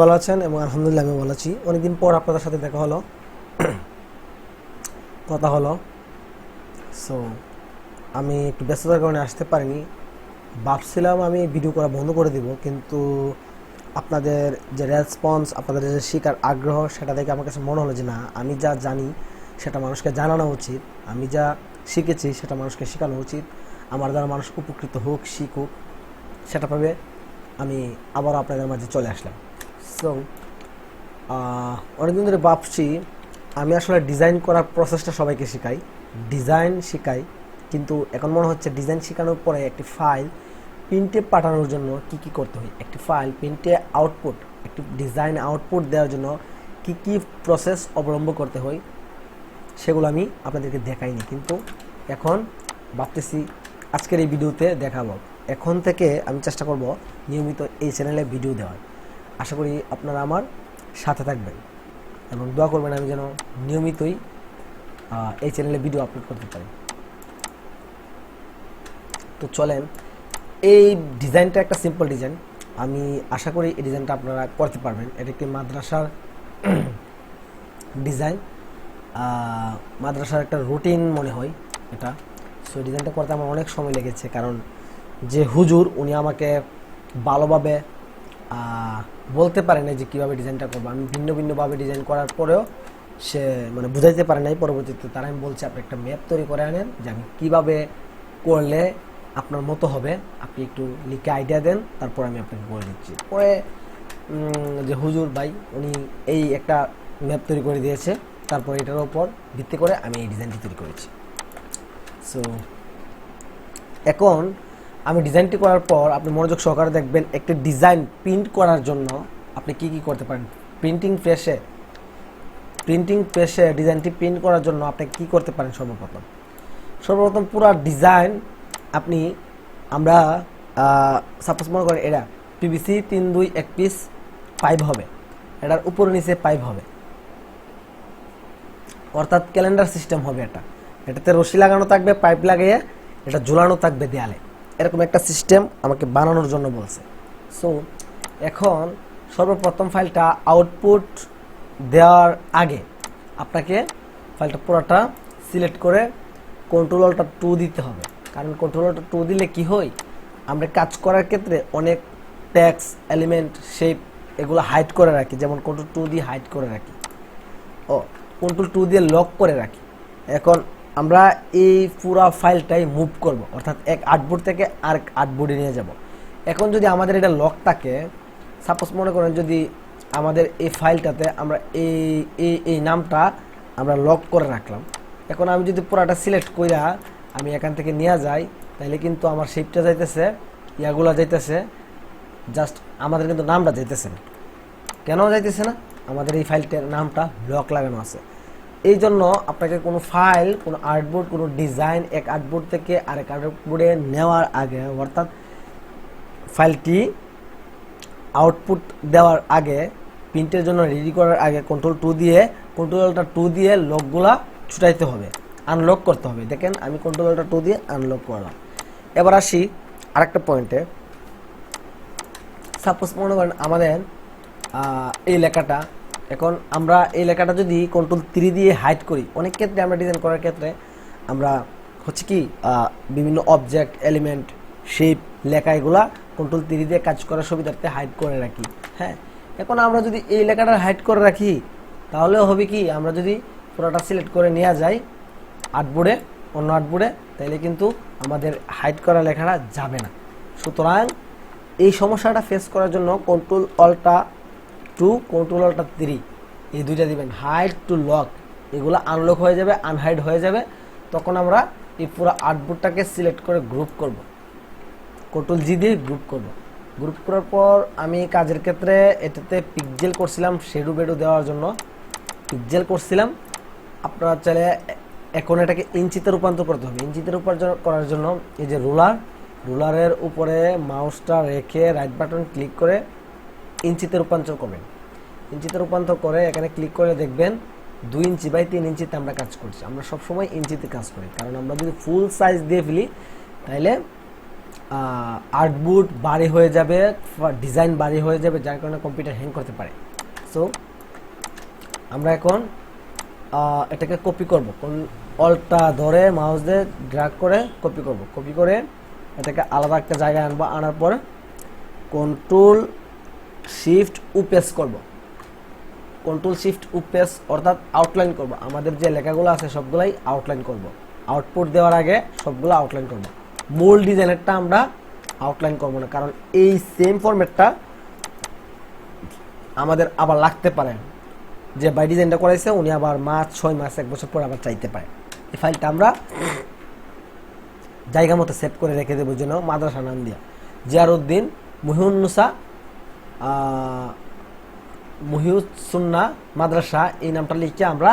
ভালো আছেন এবং আলহামদুলিল্লাহ আমি ভালো আছি। অনেকদিন পর আপনাদের সাথে দেখা হলো। কথা হলো। সো আমি একটু ব্যস্ততার কারণে আসতে পারিনি। ভাবছিলাম আমি ভিডিও করা বন্ধ করে দিব, কিন্তু আপনাদের যে রেসপন্স আপনাদের যে শেখার আগ্রহ, সেটা দেখে আমার কাছে মনে হলো যে না, আমি যা জানি, সেটা মানুষকে জানানো উচিত। আমি যা শিখেছি, সেটা মানুষকে শেখানো উচিত। আমার দ্বারা মানুষ উপকৃত হোক, শিখুক, সেটা পাবে আমি আবার আপনাদের মাঝে চলে আসলাম। সো অনেকদিন ধরে ভাবছি, আমি আসলে ডিজাইন করার প্রসেসটা সবাইকে শেখাই। ডিজাইন শেখাই, কিন্তু এখন মনে হচ্ছে ডিজাইন শেখানোর পরে একটি ফাইল প্রিন্টে পাঠানোর জন্য কি কি করতে হয়? একটি ফাইল প্রিন্টে আউটপুট একটি ডিজাইন আউটপুট দেওয়ার জন্য কি কি প্রসেস অবলম্বন করতে হয়, সেগুলো আমি আপনাদেরকে দেখাইনি। কিন্তু এখন ভাবতেছি আজকের এই ভিডিওতে দেখাবো। এখন থেকে আমি চেষ্টা করব নিয়মিত এই চ্যানেলে ভিডিও দেওয়ার। আশা করি আপনারা আমার সাথে থাকবেন। এবং দোয়া করবেন আমি যেন নিয়মিতই এই চ্যানেলে ভিডিও আপলোড করতে পারি। তো চলেন, এই ডিজাইনটা একটা সিম্পল ডিজাইন আমি আশা করি এই ডিজাইনটা আপনারা করতে পারবেন। এটা একটি মাদ্রাসার ডিজাইন মাদ্রাসার একটা রুটিন মনে হয় এটা। সো ডিজাইনটা করতে আমার অনেক সময় লেগেছে। কারণ যে হুজুর, উনি আমাকে ভালোভাবে বলতে পারে না যে কীভাবে ডিজাইনটা করব। আমি ভিন্ন ভিন্নভাবে ডিজাইন করার পরেও সে মানে বুঝাইতে পারে নাই। পরবর্তীতে তারা আমি বলছি, আপনি একটা ম্যাপ তৈরি করে আনেন যে আমি কীভাবে করলে আপনার মতো হবে। আপনি একটু লিখে আইডিয়া দেন, তারপর আমি আপনাকে বলে দিচ্ছি। পরে যে হুজুর ভাই, উনি এই একটা ম্যাপ তৈরি করে দিয়েছে। তারপর এটার ওপর ভিত্তি করে আমি এই ডিজাইনটি তৈরি করেছি। সো এখন আমি ডিজাইনটি করার পর আপনি মনোযোগ সহকারে দেখবেন একটি ডিজাইন প্রিন্ট করার জন্য আপনি কি কি করতে পারেন? প্রিন্টিং প্রেসে প্রিন্টিং প্রেসে ডিজাইনটি প্রিন্ট করার জন্য আপনি কি করতে পারেন সর্বপ্রথম? সর্বপ্রথম পুরো ডিজাইন আপনি আমরা সাপোজ মনে করেন এটা পিভিসি তিন, দুই, এক পিস পাইপ হবে। এটার উপরে নিচে পাইপ হবে। অর্থাৎ ক্যালেন্ডার সিস্টেম হবে এটা। এটাতে রশি লাগানো থাকবে পাইপ লাগিয়ে এটা ঝুলানো থাকবে দেয়ালে। এরকম একটা সিস্টেম আমাকে বানানোর জন্য বলছে। সো এখন সর্বপ্রথম ফাইলটা আউটপুট দেওয়ার আগে আপনাকে ফাইলটা পুরোটা সিলেক্ট করে কন্ট্রোল অল্টা টু দিতে হবে। কারণ কন্ট্রোল টু দিলে কি হয়? আমরা কাজ করার ক্ষেত্রে অনেক ট্যাক্স এলিমেন্ট শেপ এগুলো হাইড করে রাখি। যেমন কন্ট্রোল টু দিয়ে হাইড করে রাখি। ও কন্ট্রোল টু দিয়ে লক করে রাখি। এখন আমরা এই পুরো ফাইলটাই মুভ করব। অর্থাৎ এক আর্টবোর্ড থেকে আরেক আর্টবোর্ডে নিয়ে যাব। এখন যদি আমাদের এটা লক থাকে সাপোজ মনে করেন যদি আমাদের এই ফাইলটাতে আমরা এই এই এই নামটা আমরা লক করে রাখলাম। এখন আমি যদি পুরাটা সিলেক্ট কইরা আমি এখান থেকে নিয়ে যাই তাহলে কিন্তু আমার শেপটা যাইতেছে, ইয়াগুলা যাইতেছে জাস্ট আমাদের কিন্তু নামটা যাইতেছে না। কেন যাইতেছে না? আমাদের এই ফাইলটার নামটা লক লাগানো আছে। এই জন্য আপনাকে কোনো ফাইল, কোনো আর্টবোর্ড, কোনো ডিজাইন এক আর্টবোর্ড থেকে আরেক আর্টবোর্ডে নেওয়ার আগে, অর্থাৎ ফাইলটি আউটপুট দেওয়ার আগে, প্রিন্টের জন্য রেডি করার আগে কন্ট্রোল টু দিয়ে কন্ট্রোলটা টু দিয়ে লকগুলা ছুটাইতে হবে আনলক করতে হবে। দেখেন, আমি কন্ট্রোলটা টু দিয়ে আনলক করলাম। এবার আসি আরেকটা পয়েন্টে সাপোজ মনে করেন আমাদের এই লেখাটা এখন আমরা এই লেখাটা যদি কন্ট্রোল থ্রি দিয়ে হাইড করি, অনেক ক্ষেত্রে আমরা ডিজাইন করার ক্ষেত্রে আমরা হচ্ছে কি বিভিন্ন অবজেক্ট এলিমেন্ট শেপ লেখা এগুলা কন্ট্রোল থ্রি দিয়ে কাজ করার সুবিধার্থে হাইড করে রাখি হ্যাঁ? এখন আমরা যদি এই লেখাটা হাইড করে রাখি তাহলেও হবে কি, আমরা যদি পুরোটা সিলেক্ট করে নেওয়া যাই আর্টবোর্ডে অন্য আর্টবোর্ডে তাহলে কিন্তু আমাদের হাইড করা লেখাটা যাবে না। সুতরাং এই সমস্যাটা ফেস করার জন্য control alt two control alt three এই দুইটা দিবেন। হাইড টু লক এগুলো আনলক হয়ে যাবে আনহাইড হয়ে যাবে। তখন আমরা এই পুরো আর্টবোর্ডটাকে সিলেক্ট করে গ্রুপ করব। কন্ট্রোল জি দিয়ে গ্রুপ করব। গ্রুপ করার পর আমি কাজের ক্ষেত্রে এটাতে পিকজেল করছিলাম শেডু বেডু দেওয়ার জন্য। পিকজেল করছিলাম। আপনারা চাইলে এখন এটাকে ইঞ্চিতে রূপান্তর করতে হবে। ইঞ্চিতে রূপান্তর করার জন্য এই যে রুলার রুলারের উপরে মাউসটা রেখে রাইট বাটন ক্লিক করে ইঞ্চিতে রূপান্তর করবেন। ইঞ্চিতে রূপান্তর করে এখানে ক্লিক করে দেখবেন দুই ইঞ্চি বাই তিন ইঞ্চিতে আমরা কাজ করছি। আমরা সবসময় ইঞ্চিতে কাজ করি, কারণ আমরা যদি ফুল সাইজ দিয়ে ফেলি তাহলে আর্টবুট বাড়ি হয়ে যাবে ডিজাইন বাড়ি হয়ে যাবে, যার কারণে কম্পিউটার হ্যাং করতে পারে। সো আমরা এখন এটাকে কপি করব। কোন অলটা ধরে মাউস দিয়ে ড্রাগ করে কপি করব। কপি করে এটাকে আলাদা একটা জায়গায় আনব। আনার পর কন্ট্রোল শিফট উপেস করব। কন্ট্রোল শিফট উপেস অর্থাৎ আউটলাইন করব। আমাদের যে লেখাগুলো আছে সবগুলাই আউটলাইন করব। আউটপুট দেওয়ার আগে সবগুলো আউটলাইন করব। মূল ডিজাইনেরটা আমরা আউটলাইন করব না, কারণ এই সেম ফরম্যাটটা আমাদের আবার লাগতে পারে। যে বাই ডিজাইনটা করাইছে, উনি আবার মাস, ছয় মাস, এক বছর পর আবার চাইতে পারে। এই ফাইলটা আমরা জায়গা মতো সেভ করে রেখে দেবো যেন মাদ্রাসা নাম দিয়া। জিয়ারউদ্দিন মুহিউন্নুসা মুহিউসুন্না মাদ্রাসা, এই নামটা লিখে আমরা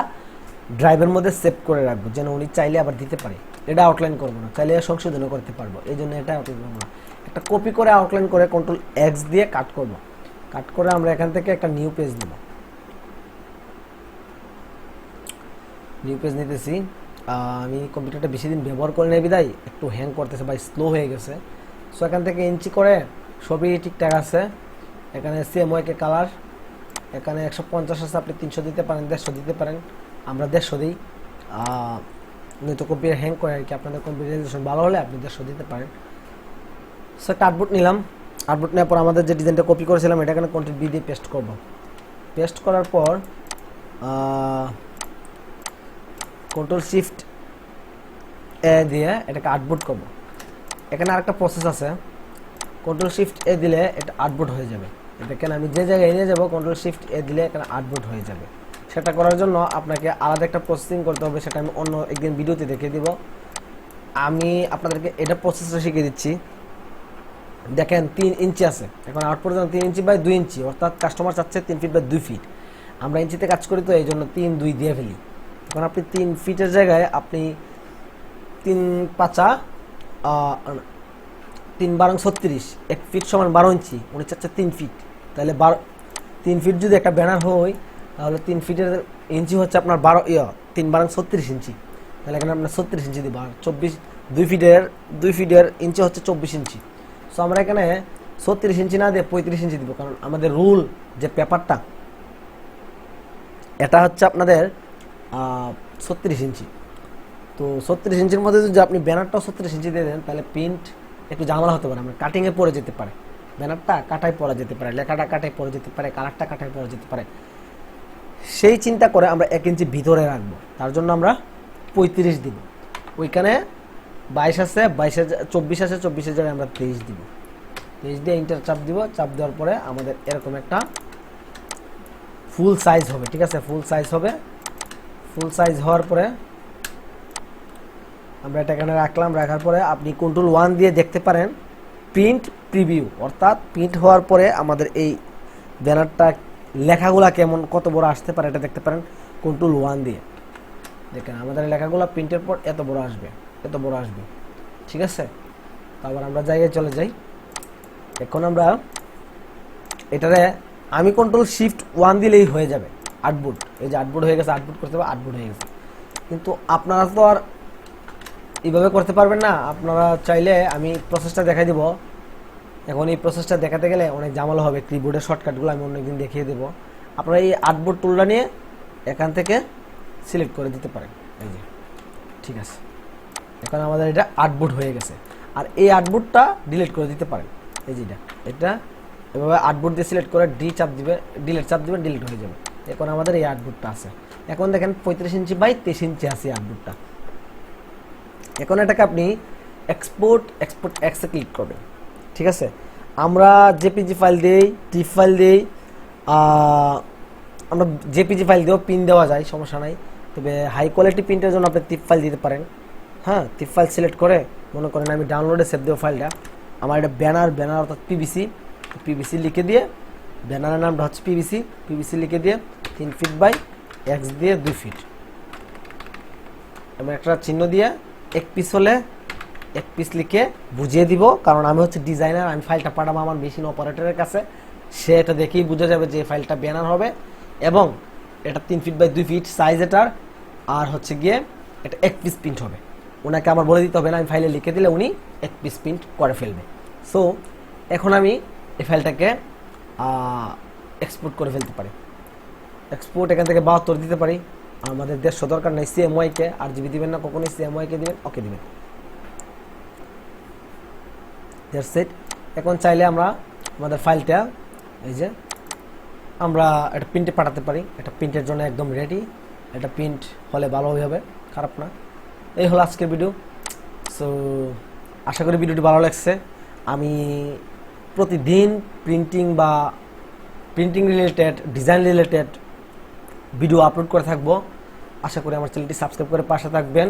ড্রাইভের মধ্যে সেভ করে রাখব, যেন উনি চাইলে আবার দিতে পারে। এটা আউটলাইন করব না, চাইলে সংশোধনও করতে পারব। এই জন্য এটা আউটলাইন করব না। একটা কপি করে আউটলাইন করে কন্ট্রোল এক্স দিয়ে কাট করব। কাট করে আমরা এখান থেকে একটা নিউ পেজ নেব। নিউ পেজ নিতেছি। আমি কম্পিউটারটা বেশি দিন ব্যবহার করে নেই বিদায়, একটু হ্যাং করতেছে বা স্লো হয়ে গেছে। সো এখান থেকে ইঞ্চি করে সবই ঠিকঠাক আছে। এখানে সিএমওয়াইকে কালার এখানে একশো পঞ্চাশ আছে, আপনি তিনশো দিতে পারেন, দেড়শো দিতে পারেন, আমরা দেড়শো দিই। নয়তো কম্পিউটার হ্যাং করে আর কি, আপনাদের কম্পিউটার ভালো হলে আপনি দেড়শো দিতে পারেন। সো একটা নিলাম। আটবুট নেওয়ার পর আমাদের যে ডিজাইনটা কপি করেছিলাম, এটা এখানে কন্ট্রোল বি দিয়ে পেস্ট করব। পেস্ট করার পর কন্ট্রোল শিফট এ দিয়ে এটাকে আটবুট করব। এখানে আরেকটা প্রসেস আছে। কন্ট্রোল শিফট এ দিলে এটা আটবুট হয়ে যাবে। এটাকে আমি যে জায়গায় নিয়ে যাব কন্ট্রোল শিফট এ দিলে এখানে আটবুট হয়ে যাবে। সেটা করার জন্য আপনাকে আলাদা একটা প্রসেসিং করতে হবে, সেটা আমি অন্য একদিন ভিডিওতে দেখিয়ে দিব। আমি আপনাদেরকে এটা প্রসেসটা শিখিয়ে দিচ্ছি। দেখেন তিন ইঞ্চি আছে। এখন আউট পর্যন্ত তিন ইঞ্চি বাই দুই ইঞ্চি, অর্থাৎ কাস্টমার চাচ্ছে তিন ফিট বাই দুই ফিট আমরা ইঞ্চিতে কাজ করি তো, এই জন্য তিন, দুই দিয়ে ফেলি। এখন আপনি তিন ফিটের জায়গায় আপনি তিন পাঁচা তিন বারং ছত্রিশ, এক ফিট সমান বারো ইঞ্চি, উনি চাচ্ছে তিন ফিট। তাহলে বারো, তিন ফিট যদি একটা ব্যানার হয়, তাহলে তিন ফিটের ইঞ্চি হচ্ছে আপনার বারো, ইয়া, তিন বারং ছত্রিশ ইঞ্চি। তাহলে এখানে আপনার ছত্রিশ ইঞ্চি দিব, চব্বিশ, দুই ফিটের দুই ফিটের ইঞ্চি হচ্ছে চব্বিশ ইঞ্চি। সো আমরা এখানে ছত্রিশ ইঞ্চি না দিয়ে পঁয়ত্রিশ ইঞ্চি দিব, কারণ আমাদের রুল, যে পেপারটা, এটা হচ্ছে আপনাদের ছত্রিশ ইঞ্চি। তো ছত্রিশ ইঞ্চির মধ্যে যদি আপনি ব্যানারটাও ছত্রিশ ইঞ্চি দিয়ে দেন, তাহলে প্রিন্ট একটু ঝামেলা হতে পারে, আমরা কাটিংয়ে পড়ে যেতে পারে। ব্যানারটা কাটাই পড়া যেতে পারে, লেখাটা কাটাই পড়ে যেতে পারে, কালারটা কাটাই পড়ে যেতে পারে। সেই চিন্তা করে আমরা এক ইঞ্চি ভিতরে রাখব, তার জন্য আমরা পঁয়ত্রিশ দিব। ওইখানে বাইশ আছে, বাইশে চব্বিশ আছে চব্বিশের জায়গায় আমরা তেইশ দিব। তেইশ দিয়ে ইন্টার চাপ দিব, চাপ দেওয়ার পরে আমাদের এরকম একটা ফুল সাইজ হবে, ঠিক আছে? ফুল সাইজ হবে। ফুল সাইজ হওয়ার পরে আমরা এটা এখানে রাখলাম, রাখার পরে আপনি কন্ট্রোল ওয়ান দিয়ে দেখতে পারেন প্রিন্ট প্রিভিউ অর্থাৎ প্রিন্ট হওয়ার পরে আমাদের এই ব্যানারটা লেখাগুলা কেমন, কত বড় আসতে পারে এটা দেখতে পারেন কন্ট্রোল ওয়ান দিয়ে। দেখেন, আমাদের লেখাগুলো প্রিন্টের পর এত বড় আসবে, এত বড় আসবে, ঠিক আছে? তো আবার আমরা জায়গায় চলে যাই। এখন আমরা এটারে আমি কন্ট্রোল শিফট ওয়ান দিলেই হয়ে যাবে আটবুট এই যে আটবুট হয়ে গেছে আটবুট করতে হবে আটবুট হয়ে গেছে। কিন্তু আপনারা তো আর এইভাবে করতে পারবেন না। আপনারা চাইলে আমি প্রসেসটা দেখাই দিব। এখন এই প্রসেসটা দেখাতে গেলে অনেক জামালো হবে। কিবোর্ডের শর্টকাটগুলো আমি অন্যদিন দেখিয়ে দেবো। আপনারা এই আটবোর্ড টুলটা নিয়ে এখান থেকে সিলেক্ট করে দিতে পারেন। এই যে, ঠিক আছে। এখন আমাদের এটা আটবোর্ড হয়ে গেছে। আর এই আটবোর্ডটা ডিলিট করে দিতে পারেন। এই যেটা এটা এভাবে আটবোর্ড দিয়ে সিলেক্ট করে ডি চাপ দিবে ডিলিট চাপ দিবেন ডিলিট হয়ে যাবে। এখন আমাদের এই আটবোর্ডটা আছে। এখন দেখেন পঁয়ত্রিশ ইঞ্চি বাই তেইশ ইঞ্চি আছে আটবোর্ডটা এখন এটাকে আপনি এক্সপোর্ট এক্সপোর্ট এক্সে ক্লিক করবেন। ঠিক আছে? আমরা জেপিজি ফাইল দেই টিপ ফাইল দেই আমরা জেপিজি ফাইল দিয়েও পিন দেওয়া যায়, সমস্যা নাই। তবে হাই কোয়ালিটি প্রিন্টের জন্য আপনি টিপ ফাইল দিতে পারেন। হ্যাঁ টিপ ফাইল সিলেক্ট করে, মনে করেন আমি ডাউনলোডে সেভ দেবো ফাইলটা আমার এটা ব্যানার ব্যানার অর্থাৎ পিবিসি পিবিসি লিখে দিয়ে ব্যানারের নামটা হচ্ছে পিবিসি পিবিসি লিখে দিয়ে, তিন ফিট বাই এক্স দিয়ে দুই ফিট এবং একটা চিহ্ন দিয়ে এক পিস হলে এক পিস লিখে বুঝিয়ে দিব। কারণ আমি হচ্ছে ডিজাইনার আমি ফাইলটা পাঠাবো আমার মেশিন অপারেটরের কাছে। সে এটা দেখেই বুঝে যাবে যে ফাইলটা ব্যানার হবে। এবং এটা তিন ফিট বাই দুই ফিট সাইজ এটার। আর হচ্ছে গিয়ে এটা এক পিস প্রিন্ট হবে। ওনাকে আমার বলে দিতে হবে না, আমি ফাইলে লিখে দিলে উনি এক পিস প্রিন্ট করে ফেলবে। সো এখন আমি এই ফাইলটাকে এক্সপোর্ট করে ফেলতে পারি। এক্সপোর্ট এখান থেকে বাহাত্তর দিতে পারি। আমাদের দেড়শো দরকার নেই সিএমওয়াইকে আর জিবি দিবেন না, কখনোই সিএমওয়াইকে দিবেন, ওকে দিবেন। সেট এখন চাইলে আমরা আমাদের ফাইলটা, এই যে, আমরা একটা প্রিন্টে পাঠাতে পারি। একটা প্রিন্টের জন্য একদম রেডি একটা প্রিন্ট হলে ভালোই হবে, খারাপ না। এই হলো আজকের ভিডিও সো আশা করি ভিডিওটি ভালো লাগছে। আমি প্রতিদিন প্রিন্টিং বা printing related design related video upload করে থাকব। আশা করি আমার চ্যানেলটি সাবস্ক্রাইব করে পাশে থাকবেন।